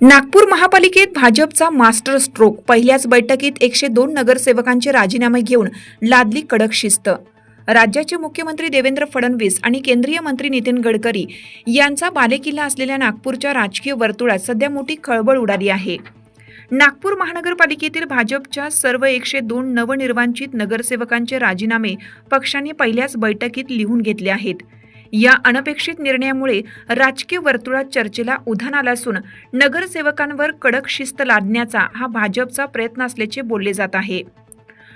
नागपूर महापालिकेत भाजपचा master stroke. पहिल्याच बैठकीत एकशे दोन नगरसेवकांचे राजीनामे घेऊन लादली कडक शिस्त. राज्याचे मुख्यमंत्री देवेंद्र फडणवीस आणि केंद्रीय मंत्री नितीन गडकरी यांचा बालेकिल्ला असलेल्या नागपूरच्या राजकीय वर्तुळात सध्या मोठी खळबळ उडाली आहे. नागपूर महानगरपालिकेतील भाजपच्या सर्व एकशे दोन नवनिर्वांचित नगरसेवकांचे राजीनामे पक्षाने पहिल्याच बैठकीत लिहून घेतले आहेत. या अनपेक्षित निर्णयामुळे राजकीय वर्तुळात चर्चेला उधाण आलं असून नगरसेवकांवर कडक शिस्त लादण्याचा हा भाजपचा प्रयत्न असल्याचे बोलले जात आहे.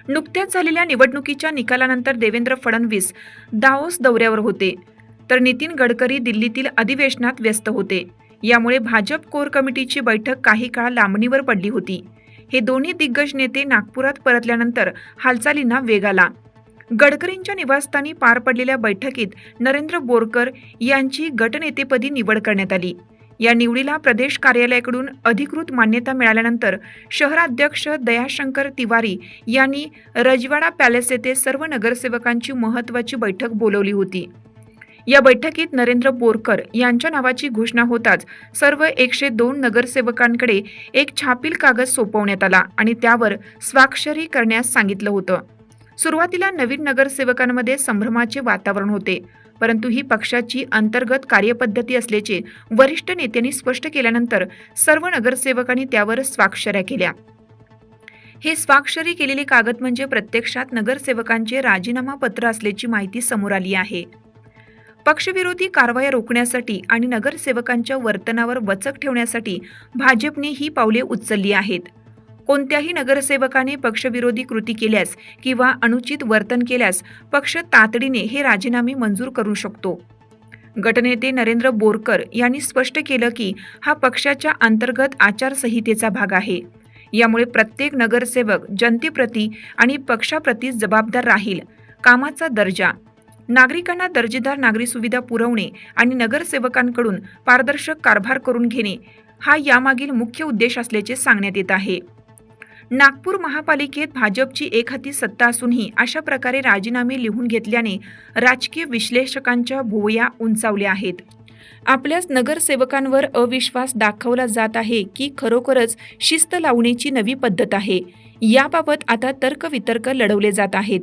नुकत्याच झालेल्या निवडणुकीच्या निकालानंतर देवेंद्र फडणवीस दाओस दौऱ्यावर होते. तर नितीन गडकरी दिल्लीतील अधिवेशनात व्यस्त होते. यामुळे भाजप कोर कमिटीची बैठक काही काळ लांबणीवर पडली होती. हे दोन्ही दिग्गज नेते नागपुरात परतल्यानंतर हालचालींना वेग आला. गडकरींच्या निवासस्थानी पार पडलेल्या बैठकीत नरेंद्र बोरकर यांची गटनेतेपदी निवड करण्यात आली. या निवडीला प्रदेश कार्यालयाकडून अधिकृत मान्यता मिळाल्यानंतर शहराध्यक्ष दयाशंकर तिवारी यांनी रजवाडा पॅलेस येथे सर्व नगरसेवकांची महत्त्वाची बैठक बोलवली होती. या बैठकीत नरेंद्र बोरकर यांच्या नावाची घोषणा होताच सर्व एकशे दोन नगरसेवकांकडे एक छापील कागद सोपवण्यात आला आणि त्यावर स्वाक्षरी करण्यास सांगितलं होतं. सुरुवातीला नवीन नगरसेवकांमध्ये संभ्रमाचे वातावरण होते परंतु ही पक्षाची अंतर्गत कार्यपद्धती असल्याचे वरिष्ठ नेत्यांनी स्पष्ट केल्यानंतर सर्व नगरसेवकांनी त्यावर स्वाक्षऱ्या केल्या. हे स्वाक्षरी केलेले कागद म्हणजे प्रत्यक्षात नगरसेवकांचे राजीनामा पत्र असल्याची माहिती समोर आली आहे. पक्षविरोधी कारवाया रोखण्यासाठी आणि नगरसेवकांच्या वर्तनावर वचक ठेवण्यासाठी भाजपने ही पावले उचलली आहेत. कोणत्याही नगरसेवकाने पक्षविरोधी कृती केल्यास किंवा अनुचित वर्तन केल्यास पक्ष तातडीने हे राजीनामे मंजूर करू शकतो. गटनेते नरेंद्र बोरकर यांनी स्पष्ट केलं की हा पक्षाच्या अंतर्गत आचारसंहितेचा भाग आहे. यामुळे प्रत्येक नगरसेवक जनतेप्रती आणि पक्षाप्रती जबाबदार राहील. कामाचा दर्जा नागरिकांना दर्जेदार नागरी सुविधा पुरवणे आणि नगरसेवकांकडून पारदर्शक कारभार करून घेणे हा यामागील मुख्य उद्देश असल्याचे सांगण्यात येत आहे. नागपूर महापालिकेत भाजपची एकहाती सत्ता असूनही अशा प्रकारे राजीनामे लिहून घेतल्याने राजकीय विश्लेषकांच्या भुवया उंचावल्या आहेत. आपल्याच नगरसेवकांवर अविश्वास दाखवला जात आहे की खरोखरच शिस्त लावण्याची नवी पद्धत आहे. याबाबत आता तर्कवितर्क लढवले जात आहेत.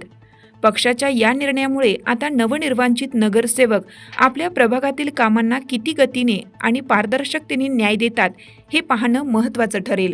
पक्षाच्या या निर्णयामुळे आता नवनिर्वांचित नगरसेवक आपल्या प्रभागातील कामांना किती गतीने आणि पारदर्शकतेने न्याय देतात हे पाहणं महत्त्वाचं ठरेल.